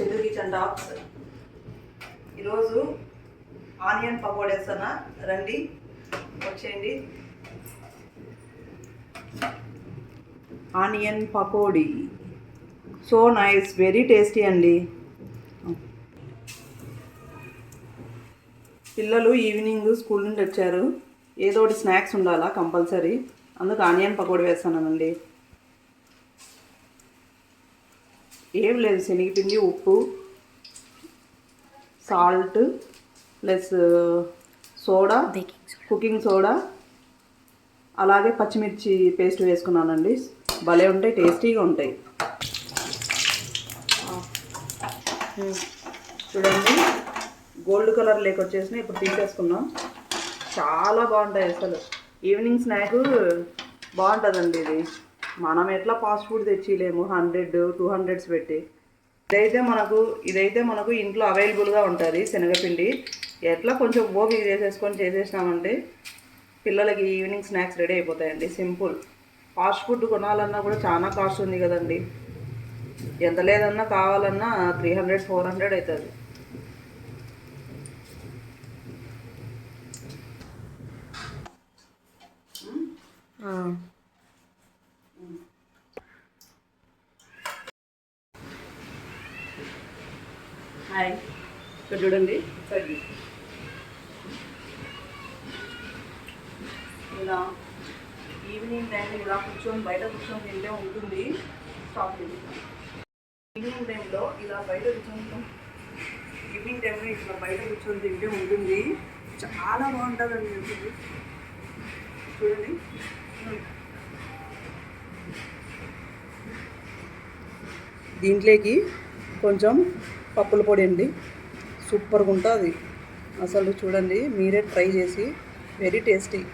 చంద్ర kitchen docs ఈరోజు onion pakoda వేస్తానా? రండి. వచ్చేయండి. Onion pakodi. So nice very tasty అండి. పిల్లలు ఈవినింగ్ స్కూల్ నుండి వచ్చారు. ఏదో ఒకటి స్నాక్స్ ఉండాలా కంపల్సరీ. అందుకు ఆనియన్ పకోడీ వేస్తానండి ఏం లేదు శనగపిండి ఉప్పు salt plus soda cooking soda అలాగే పచ్చిమిర్చి పేస్ట్ వేసుకున్నానండి. భలే ఉంటాయి టేస్టీగా ఉంటాయి. చూడండి గోల్డ్ కలర్ లేక వచ్చేసిన ఇప్పుడు తీసేసుకున్నాం చాలా బాగుంటాయి అసలు. ఈవినింగ్ స్నాక్ బాగుంటుందండి ఇది. మనం ఎట్లా ఫాస్ట్ ఫుడ్ తెచ్చిలేము? హండ్రెడ్ టూ హండ్రెడ్స్ పెట్టి. ఇదైతే మనకు ఇదైతే మనకు ఇంట్లో అవైలబుల్గా ఉంటుంది శనగపిండి. ఎట్లా కొంచెం ఓపిక చేసేసుకొని చేసేసినామంటే పిల్లలకి ఈవినింగ్ స్నాక్స్ రెడీ అయిపోతాయండి. సింపుల్ ఫాస్ట్ ఫుడ్ కొనాలన్నా కూడా చాలా కాస్ట్ ఉంది కదండి. ఎంత లేదన్నా కావాలన్నా త్రీ హండ్రెడ్ ఫోర్ హండ్రెడ్ అవుతుంది. హాయ్ ఇక్కడ చూడండి. సరే ఇలా ఈవినింగ్ టైం ఇలా కూర్చొని బయట కూర్చొని తింటే ఉంటుంది. స్టాప్ ఈవినింగ్ టైంలో ఇలా బయట కూర్చొని ఈవినింగ్ టైంలో ఇట్లా బయట కూర్చొని తింటే ఉంటుంది. చాలా బాగుంటుందండి అసలు చూడండి. దీంట్లోకి కొంచెం పప్పుల పొడి అండి. సూపర్గా ఉంటుంది. అసలు చూడండి మీరే ట్రై చేసి వెరీ టేస్టీ.